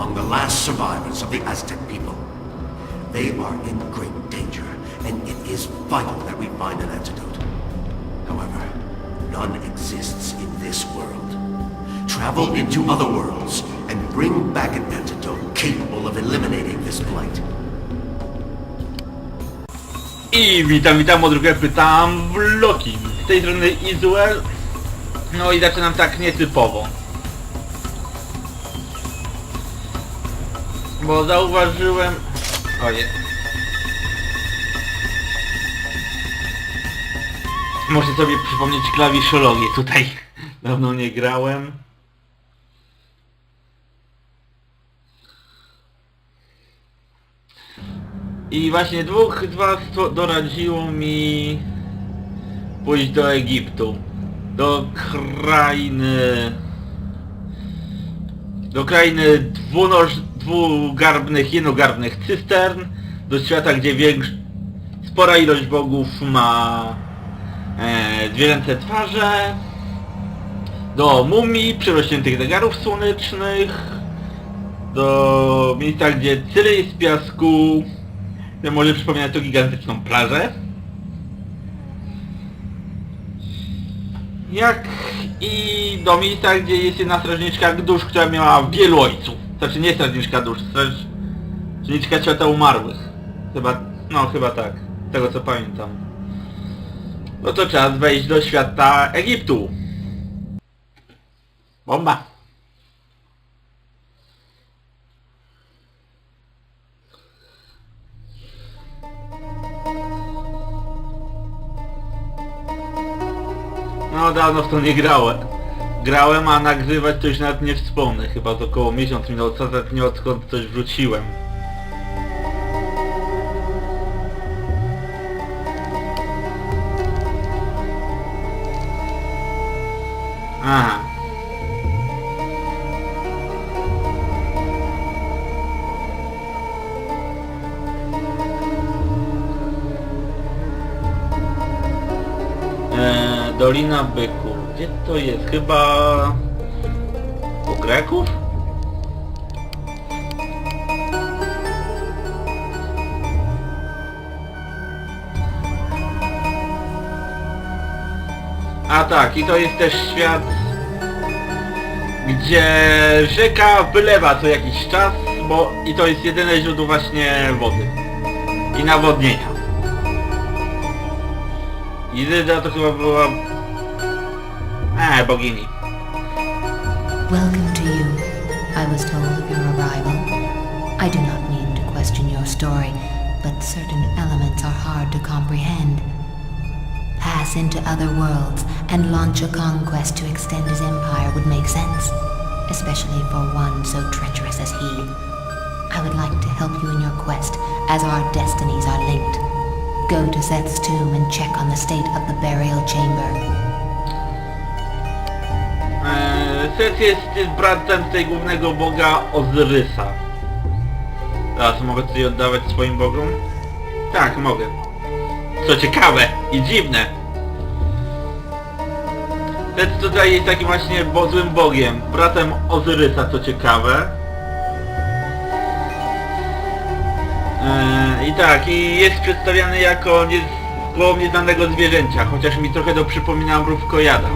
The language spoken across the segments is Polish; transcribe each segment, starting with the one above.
among the last survivors of the Aztec people. They are in great danger, and it is vital that we find an antidote. However, none exists in this world. Travel into other worlds and bring back an antidote capable of eliminating this blight. I witam, witam, od drugiego pytam vlogi. Z tej strony Izuel. No i zaczynam tak nietypowo. Bo zauważyłem... Oje. Muszę sobie przypomnieć klawiszologię tutaj. Dawno nie grałem. I właśnie dwóch z was doradziło mi pójść do Egiptu. Do krainy... Do krainy dwunoż, dwugarbnych, jednogarbnych cystern. Do świata, gdzie większ, spora ilość bogów ma e, zwierzęce twarze. Do mumii, przerośniętych zegarów słonecznych. Do miejsca, gdzie cyry z piasku to może przypominać to gigantyczną plażę. Jak i do miejsca, gdzie jest jedna strażniczka dusz, która miała wielu ojców. Znaczy nie strażniczka dusz, strażniczka świata umarłych. Chyba, no chyba tak. Z tego co pamiętam. No to czas wejść do świata Egiptu. Bomba. No dawno w to nie grałem. Grałem, a nagrywać już nawet nie wspomnę. Chyba z około miesiąc minął ostatnio odkąd coś wrzuciłem. Aha. Eee, Dolina Byku. Gdzie to jest? Chyba... U Greków? A tak, i to jest też świat, gdzie rzeka wylewa co jakiś czas, bo i to jest jedyne źródło właśnie wody i nawodnienia. Izyda to chyba była... Bogini. Welcome to you. I was told of your arrival. I do not mean to question your story, but certain elements are hard to comprehend. Pass into other worlds and launch a conquest to extend his empire would make sense, especially for one so treacherous as he. I would like to help you in your quest, as our destinies are linked. Go to Seth's tomb and check on the state of the burial chamber. Eee, Set jest, bratem tej głównego boga Ozyrysa. Teraz mogę coś oddawać swoim bogom? Tak, mogę. Co ciekawe i dziwne. Set tutaj jest takim właśnie bo, złym bogiem, bratem Ozyrysa, co ciekawe. Eee, I tak, i jest przedstawiany jako nie, głową nieznanego zwierzęcia, chociaż mi trochę to przypomina mrówkojada.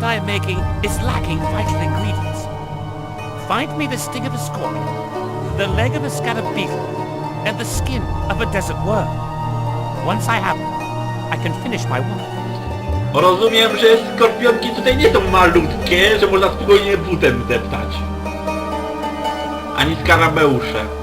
That I am making is lacking vital ingredients. Find me the sting of a scorpion, the leg of a beetle, and the skin of a desert worm. Once I have them, I can finish my work. Rozumiem, że skorpionki tutaj nie są malutkie, że można spokojnie butem deptać. Ani skarabeusze.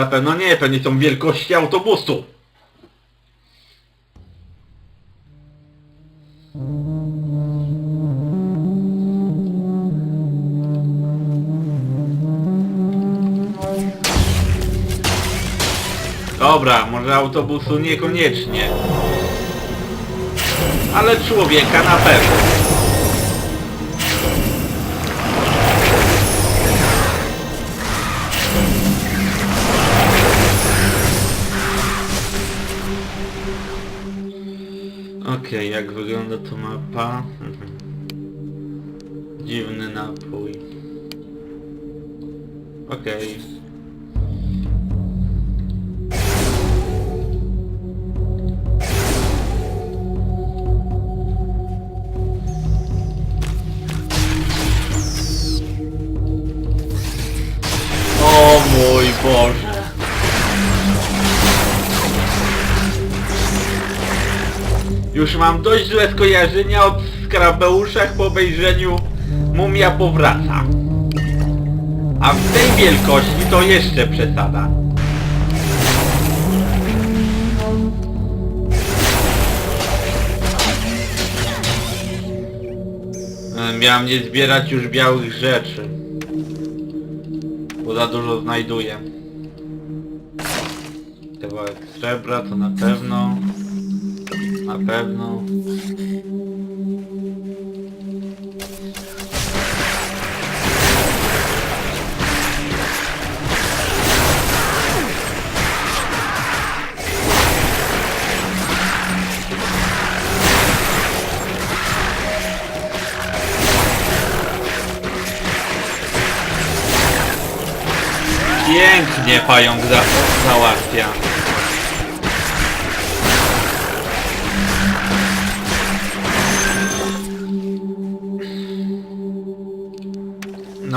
Na pewno nie, pewnie są wielkości autobusu. Dobra, może autobusu niekoniecznie. Ale człowieka na pewno. Okej, jak wygląda tu mapa? Mhm. Dziwny napój. Okej. O mój Boże. Już mam dość złe skojarzenia od skarabeuszach po obejrzeniu Mumia powraca. A w tej wielkości to jeszcze przesada. E, Miałem nie zbierać już białych rzeczy. Bo za dużo znajduję. Kawałek srebra to na pewno. Na pewno. Pięknie pająk za załatwia.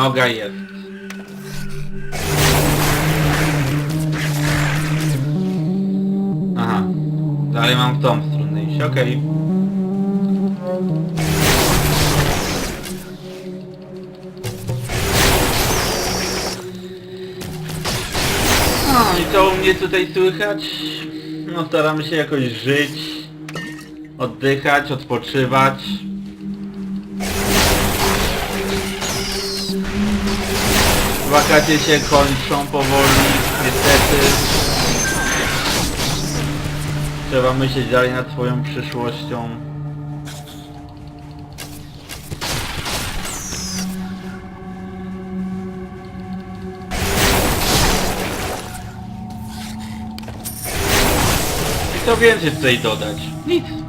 Noga jest. Aha. Dalej mam w tą stronę iść, okej. No i co u mnie tutaj słychać? No staramy się jakoś żyć, oddychać, odpoczywać. Wakacje się kończą powoli, niestety. Trzeba myśleć dalej nad swoją przyszłością. I co więcej tutaj dodać? Nic.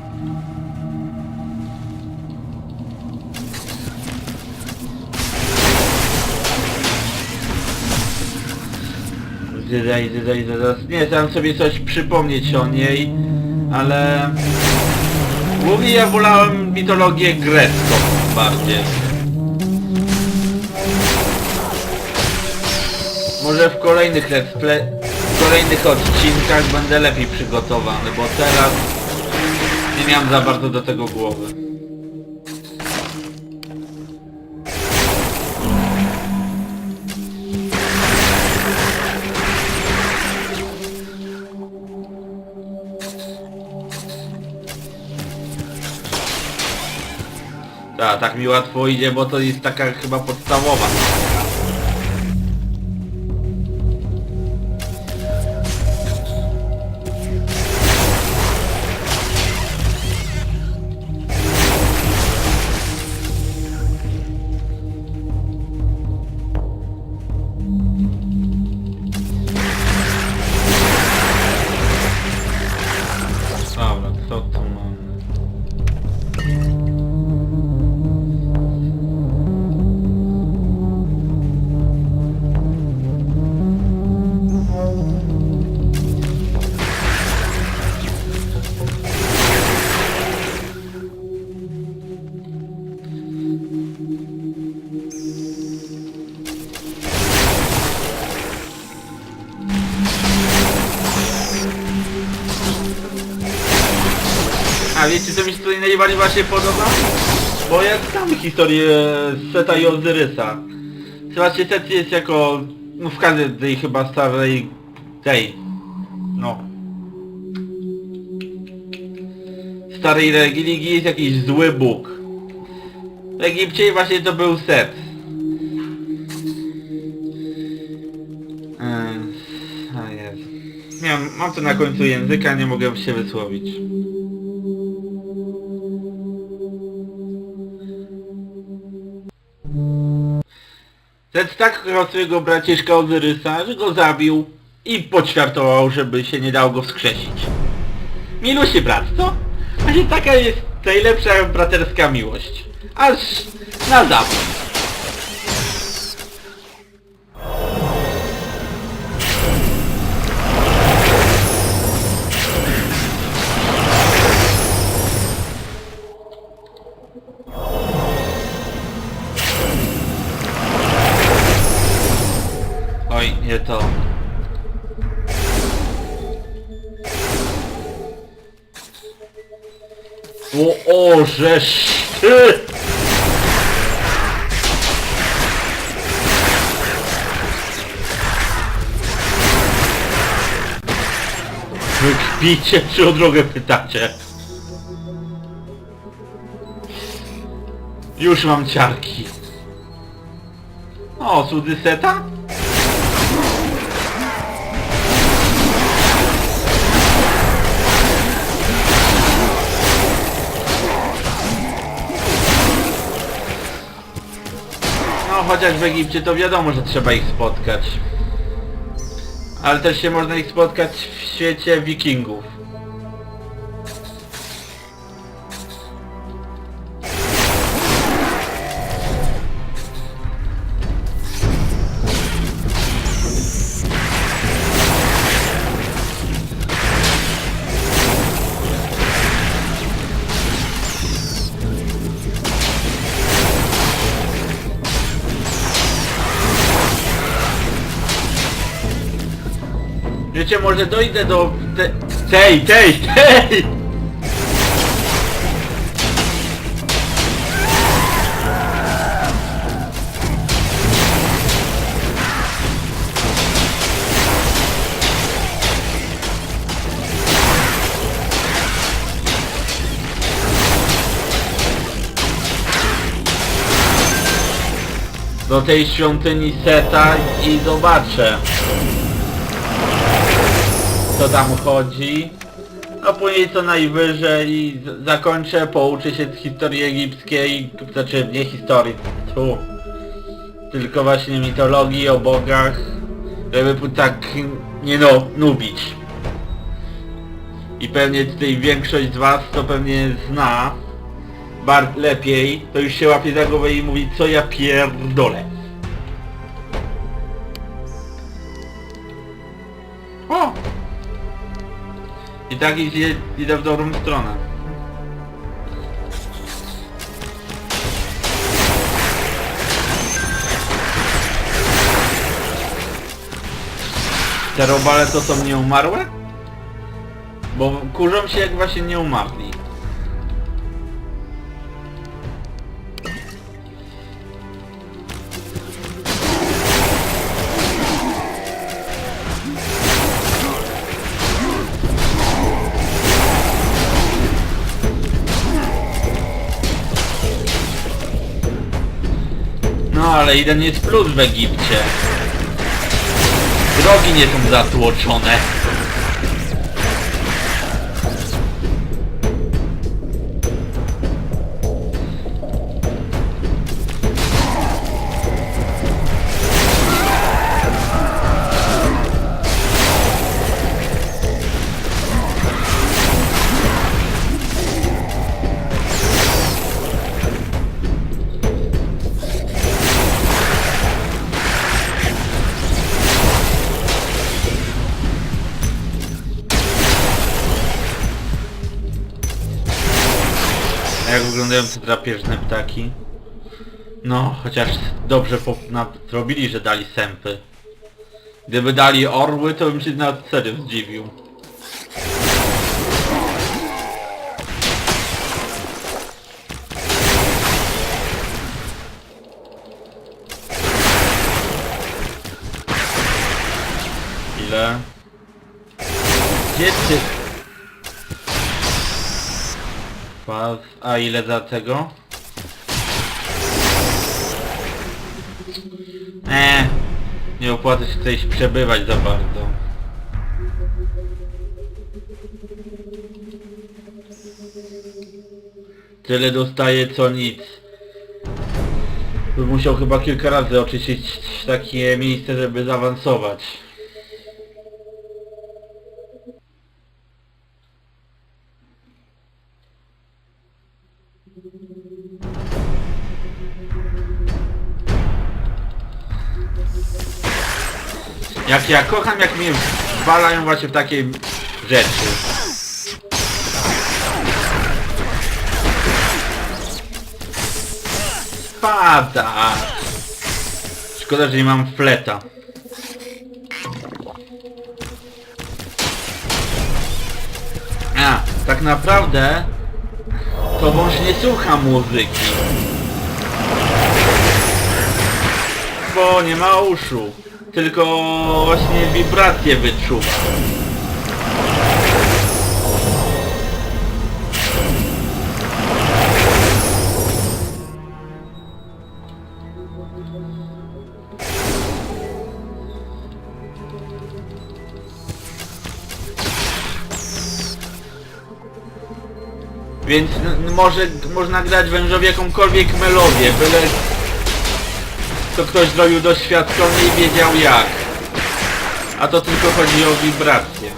Nie, chciałem sobie coś przypomnieć o niej, ale... Głównie ja wolałem mitologię grecką bardziej. Może w kolejnych w kolejnych odcinkach będę lepiej przygotowany, bo teraz nie miałem za bardzo do tego głowy. Tak, tak mi łatwo idzie, bo to jest taka chyba podstawowa. Mi się podoba? Bo ja znam historię Seta i Ozyrysa. Zobaczcie, Set jest jako... No w każdej chyba starej... tej... No... Starej religii jest jakiś zły Bóg. W Egipcie właśnie to był Set. Nie mam to na końcu języka, nie mogę się wysłowić. Zed tak kochał swojego braciszka Ozyrysa, że go zabił i poćwiartował, żeby się nie dało go wskrzesić. Milusie brat, co? Razie taka jest najlepsza braterska miłość. Aż na zawsze. Kpicie, czy o drogę pytacie? Już mam ciarki. O, sudyseta? No chociaż w Egipcie to wiadomo, że trzeba ich spotkać. Ale też się można ich spotkać w świecie wikingów. Wiecie, może dojdę do... Te, tej, tej, tej! Do tej świątyni Seta i zobaczę co tam chodzi. A później co najwyżej zakończę, pouczę się z historii egipskiej, znaczy nie historii, tu, tylko właśnie mitologii o bogach, żeby tak nie no, nubić. I pewnie tutaj większość z was to pewnie zna bar lepiej, to już się łapie za głowę i mówi co ja pierdolę. I tak idzie, idę w dobrą stronę. Te robale to są nieumarłe? Bo kurzą się jak właśnie nie umarli. Ale jeden jest plus w Egipcie. Drogi nie są zatłoczone. A jak wyglądają te drapieżne ptaki? No, chociaż dobrze zrobili, że dali sępy. Gdyby dali orły, to bym się nawet serio zdziwił. Ile za tego? Eee, nie opłaca się tutaj przebywać za bardzo. Tyle dostaje co nic. Bym musiał chyba kilka razy oczyścić takie miejsce, żeby zaawansować. Jak ja kocham, jak mnie walają właśnie w takie rzeczy. Spada! Szkoda, że nie mam fleta. A, tak naprawdę to wąż nie słucha muzyki. Bo nie ma uszu. Tylko właśnie wibracje wyczuwa. Więc może można grać wężowi jakąkolwiek melodię, byle to ktoś zrobił doświadczony i wiedział jak. A to tylko chodzi o wibracje.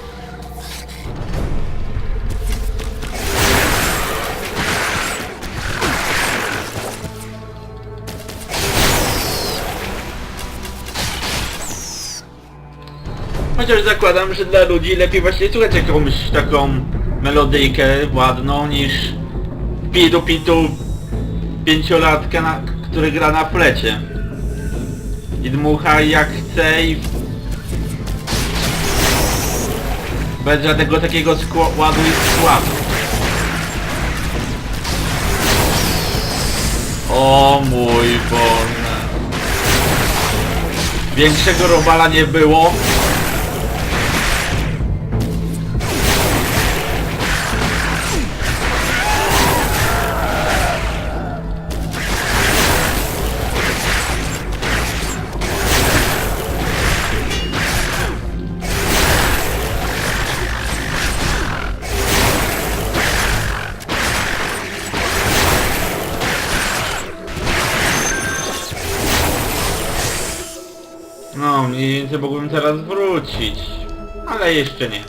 Chociaż zakładam, że dla ludzi lepiej właśnie słuchać jakąś taką melodyjkę ładną niż pidu pitu pięciolatka, na, który gra na flecie. I dmucha jak chce i... Bez żadnego takiego składu i składu. O mój Boże. Większego robala nie było. Mniej więcej mógłbym teraz wrócić. Ale jeszcze nie.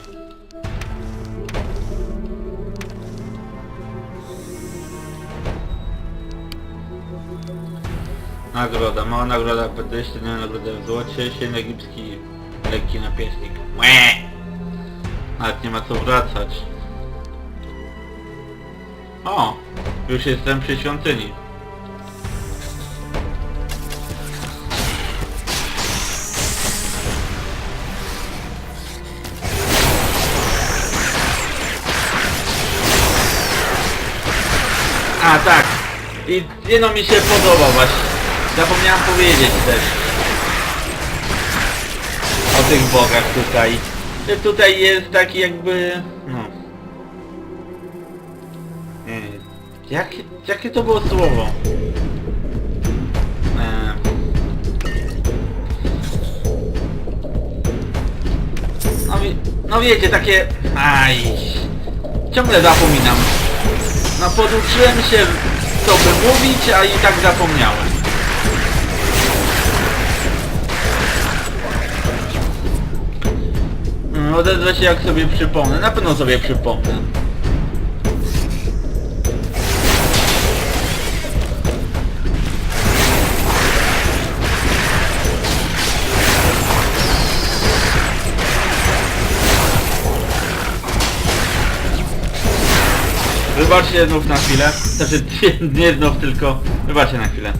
Nagroda, mała nagroda PT, średnia nagroda w złocie, średni egipski lekki napieśnik. Łe! Nawet nie ma co wracać. O! Już jestem przy świątyni. A tak. I jedno mi się podoba właśnie. Zapomniałem powiedzieć też. O tych bogach tutaj. Tutaj jest taki jakby... No. Nie, jakie, jakie to było słowo? Eee. No, no wiecie, takie... Aj... Ciągle zapominam. No poduczyłem się co by mówić, a i tak zapomniałem. Mm, Odezwę się jak sobie przypomnę. Na pewno sobie przypomnę. Wybaczcie znów na chwilę. Znaczy nie znów tylko. Wybaczcie na chwilę.